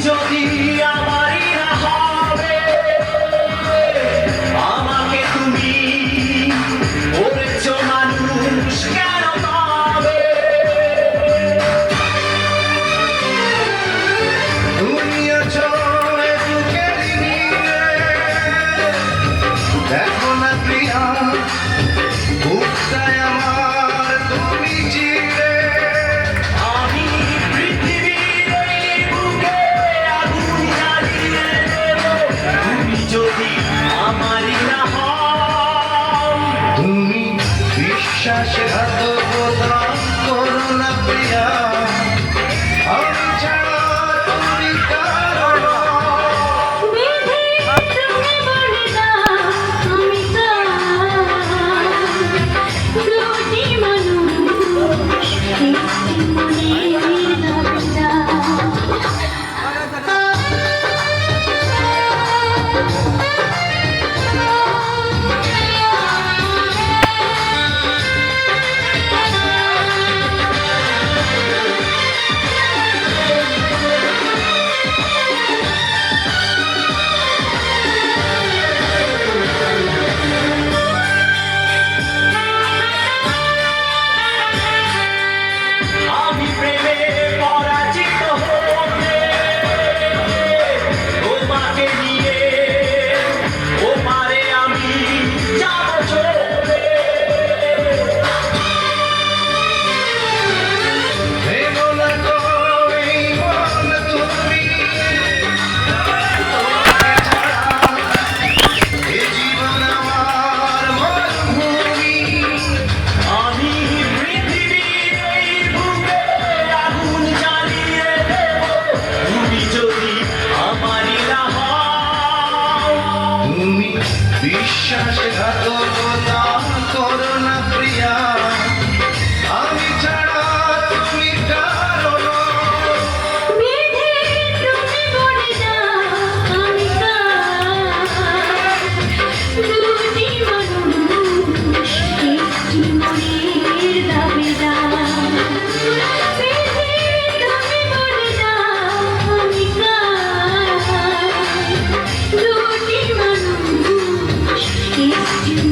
যদি আমারই বিশ্বাসঘাতকতা করুণা প্রিয়া।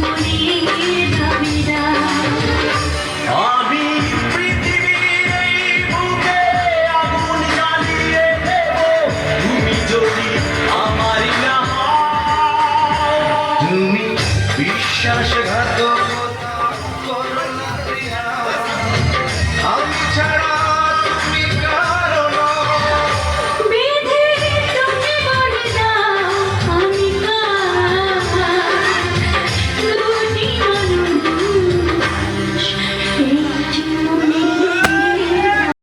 Thank you.